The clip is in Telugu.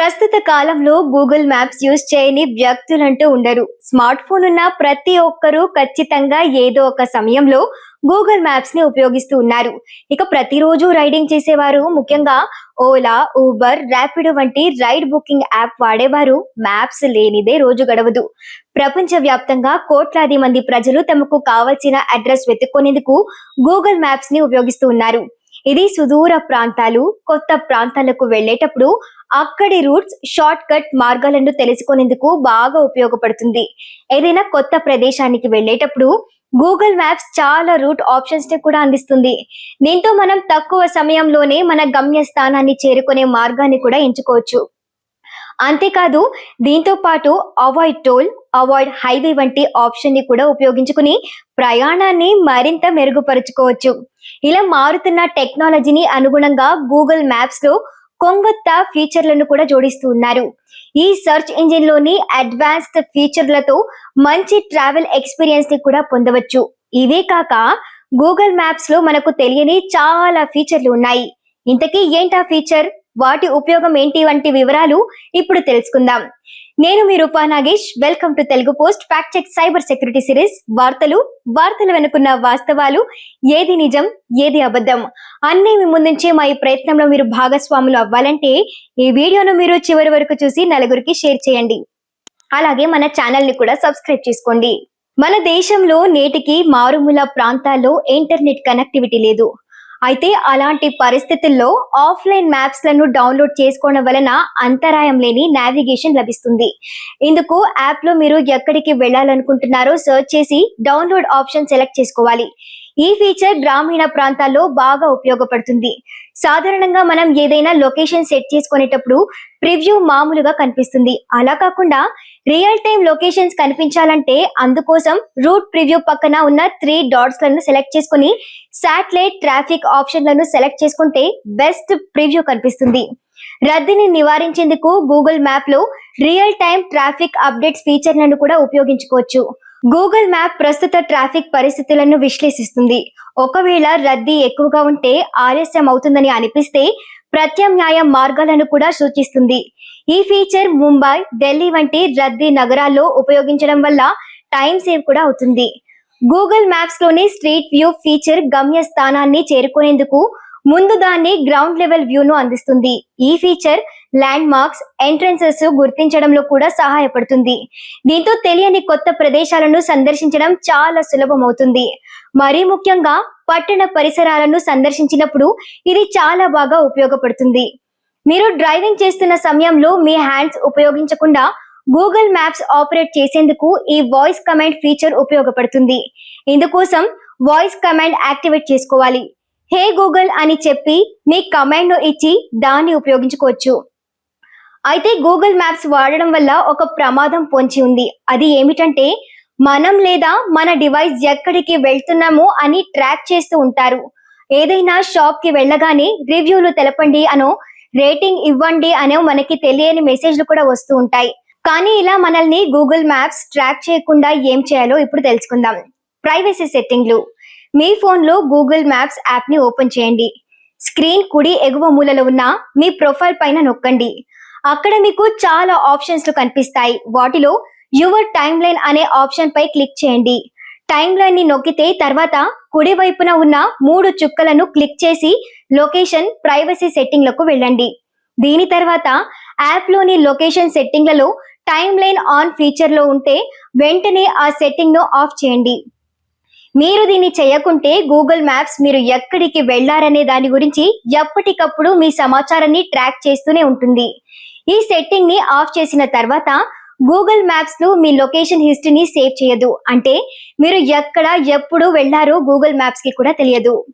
ప్రస్తుత కాలంలో గూగుల్ మ్యాప్స్ యూజ్ చేయని వ్యక్తులంటూ ఉండరు. స్మార్ట్ ఫోన్ ఉన్న ప్రతి ఒక్కరూ ఖచ్చితంగా ఏదో ఒక సమయంలో గూగుల్ మ్యాప్స్ని ఉపయోగిస్తూ ఉన్నారు. ఇక ప్రతిరోజు రైడింగ్ చేసేవారు ముఖ్యంగా ఓలా ఊబర్ ర్యాపిడో వంటి రైడ్ బుకింగ్ యాప్ వాడేవారు మ్యాప్స్ లేనిదే రోజు గడవదు. ప్రపంచ వ్యాప్తంగా కోట్లాది మంది ప్రజలు తమకు కావలసిన అడ్రస్ వెతుక్కునేందుకు గూగుల్ మ్యాప్స్ని ఉపయోగిస్తూ ఉన్నారు. ఇది సుదూర ప్రాంతాలు కొత్త ప్రాంతాలకు వెళ్ళేటప్పుడు అక్కడి రూట్స్ షార్ట్ కట్ మార్గాలను తెలుసుకునేందుకు బాగా ఉపయోగపడుతుంది. ఏదైనా కొత్త ప్రదేశానికి వెళ్ళేటప్పుడు గూగుల్ మ్యాప్స్ చాలా రూట్ ఆప్షన్స్ని కూడా అందిస్తుంది. దీంతో మనం తక్కువ సమయంలోనే మన గమ్య స్థానాన్ని చేరుకునే మార్గాన్ని కూడా ఎంచుకోవచ్చు. అంతేకాదు దీంతో పాటు అవాయిడ్ టోల్ అవాయిడ్ హైవే వంటి ఆప్షన్ని కూడా ఉపయోగించుకుని ప్రయాణాన్ని మరింత మెరుగుపరుచుకోవచ్చు. ఇలా మారుతున్న టెక్నాలజీని అనుగుణంగా గూగుల్ మ్యాప్స్లో కొంగొత్త ఫీచర్లను కూడా జోడిస్తూ ఉన్నారు. ఈ సెర్చ్ ఇంజిన్లోని అడ్వాన్స్డ్ ఫీచర్లతో మంచి ట్రావెల్ ఎక్స్పీరియన్స్ని కూడా పొందవచ్చు. ఇవే కాక గూగుల్ మ్యాప్స్లో మనకు తెలియని చాలా ఫీచర్లు ఉన్నాయి. ఇంతకీ ఏంటా ఫీచర్ వాటి ఉపయోగం ఏంటి? వంటి వివరాలు ఇప్పుడు తెలుసుకుందాం. నేను మీ Roopa Nagesh. Welcome to Telugu post fact check cyber security series వార్తలు వార్తలు వెనుకున్న వాస్తవాలు ఏది నిజం ఏది అబద్ధం? అన్ని మీ ముందుంచే మా ఈ ప్రయత్నంలో మీరు భాగస్వాములు అవ్వాలంటే ఈ వీడియోను మీరు చివరి వరకు చూసి నలుగురికి షేర్ చేయండి. అలాగే మన ఛానల్ని కూడా సబ్స్క్రైబ్ చేసుకోండి. మన దేశంలో నేటికి మారుమూల ప్రాంతాల్లో ఇంటర్నెట్ కనెక్టివిటీ లేదు. అయితే అలాంటి పరిస్థితుల్లో ఆఫ్లైన్ మ్యాప్స్లను డౌన్లోడ్ చేసుకోవడం వలన అంతరాయం లేని నావిగేషన్ లభిస్తుంది. ఇందుకు యాప్లో మీరు ఎక్కడికి వెళ్ళాలనుకుంటున్నారో సెర్చ్ చేసి డౌన్లోడ్ ఆప్షన్ సెలెక్ట్ చేసుకోవాలి. ఈ ఫీచర్ గ్రామీణ ప్రాంతాల్లో బాగా ఉపయోగపడుతుంది. సాధారణంగా మనం ఏదైనా లొకేషన్ సెట్ చేసుకునేటప్పుడు ప్రివ్యూ మామూలుగా కనిపిస్తుంది. అలా కాకుండా రియల్ టైం లొకేషన్స్ కనిపించాలంటే అందుకోసం రూట్ ప్రివ్యూ పక్కన ఉన్న త్రీ డాట్స్లను సెలెక్ట్ చేసుకుని శాటిలైట్ ట్రాఫిక్ ఆప్షన్లను సెలెక్ట్ చేసుకుంటే బెస్ట్ ప్రివ్యూ కనిపిస్తుంది. రద్దీని నివారించేందుకు గూగుల్ మ్యాప్లో రియల్ టైం ట్రాఫిక్ అప్డేట్స్ ఫీచర్లను కూడా ఉపయోగించుకోవచ్చు. గూగుల్ మ్యాప్ ప్రస్తుత ట్రాఫిక్ పరిస్థితులను విశ్లేషిస్తుంది. ఒకవేళ రద్దీ ఎక్కువగా ఉంటే ఆలస్యం అవుతుందని అనిపిస్తే ప్రత్యామ్నాయ మార్గాలను కూడా సూచిస్తుంది. ఈ ఫీచర్ ముంబై ఢిల్లీ వంటి రద్దీ నగరాల్లో ఉపయోగించడం వల్ల టైం సేవ్ కూడా అవుతుంది. గూగుల్ మ్యాప్స్లోని స్ట్రీట్ వ్యూ ఫీచర్ గమ్య స్థానాన్ని చేరుకునేందుకు ముందు దాన్ని గ్రౌండ్ లెవెల్ వ్యూను అందిస్తుంది. ఈ ఫీచర్ ల్యాండ్ మార్క్స్ ఎంట్రన్సెస్ గుర్తించడంలో కూడా సహాయపడుతుంది. దీంతో తెలియని కొత్త ప్రదేశాలను సందర్శించడం చాలా సులభం అవుతుంది మరీ ముఖ్యంగా పట్టణ పరిసరాలను సందర్శించినప్పుడు ఇది చాలా బాగా ఉపయోగపడుతుంది. మీరు డ్రైవింగ్ చేస్తున్న సమయంలో మీ హ్యాండ్స్ ఉపయోగించకుండా గూగుల్ మ్యాప్స్ ఆపరేట్ చేసేందుకు ఈ వాయిస్ కమాండ్ ఫీచర్ ఉపయోగపడుతుంది. ఇందుకోసం వాయిస్ కమాండ్ యాక్టివేట్ చేసుకోవాలి. హే గూగుల్ అని చెప్పి మీ కమాండ్ను ఇచ్చి దాన్ని ఉపయోగించుకోవచ్చు. అయితే గూగుల్ మ్యాప్స్ వాడడం వల్ల ఒక ప్రమాదం పొంచి ఉంది. అది ఏమిటంటే మనం లేదా మన డివైస్ ఎక్కడికి వెళ్తున్నామో అని ట్రాక్ చేస్తూ ఉంటారు. ఏదైనా షాప్కి వెళ్ళగానే రివ్యూలు తెలపండి అనో రేటింగ్ ఇవ్వండి అనో మనకి తెలియని మెసేజ్లు కూడా వస్తూ ఉంటాయి. కానీ ఇలా మనల్ని గూగుల్ మ్యాప్స్ ట్రాక్ చేయకుండా ఏం చేయాలో ఇప్పుడు తెలుసుకుందాం. ప్రైవసీ సెట్టింగ్లు మీ ఫోన్లో గూగుల్ మ్యాప్స్ యాప్ని ఓపెన్ చేయండి. స్క్రీన్ కుడి ఎగువ మూలలో ఉన్న మీ ప్రొఫైల్ పైన నొక్కండి. అక్కడ మీకు చాలా ఆప్షన్స్ కనిపిస్తాయి. వాటిలో యువర్ టైమ్ లైన్ అనే ఆప్షన్ పై క్లిక్ చేయండి. టైమ్ లైన్ని నొక్కితే తర్వాత కుడి వైపున ఉన్న మూడు చుక్కలను క్లిక్ చేసి లొకేషన్ ప్రైవసీ సెట్టింగ్లకు వెళ్ళండి. దీని తర్వాత యాప్లోని లొకేషన్ సెట్టింగ్లలో టైమ్ లైన్ ఆన్ ఫీచర్లో ఉంటే వెంటనే ఆ సెట్టింగ్ను ఆఫ్ చేయండి. మీరు దీన్ని చేయకుంటే గూగుల్ మ్యాప్స్ మీరు ఎక్కడికి వెళ్ళారనే దాని గురించి ఎప్పటికప్పుడు మీ సమాచారాన్ని ట్రాక్ చేస్తూనే ఉంటుంది. ఈ సెట్టింగ్ని ఆఫ్ చేసిన తర్వాత గూగుల్ మ్యాప్స్లో మీ లొకేషన్ హిస్టరీని సేవ్ చేయదు. అంటే మీరు ఎక్కడ ఎప్పుడు వెళ్ళారో గూగుల్ మ్యాప్స్కి కూడా తెలియదు.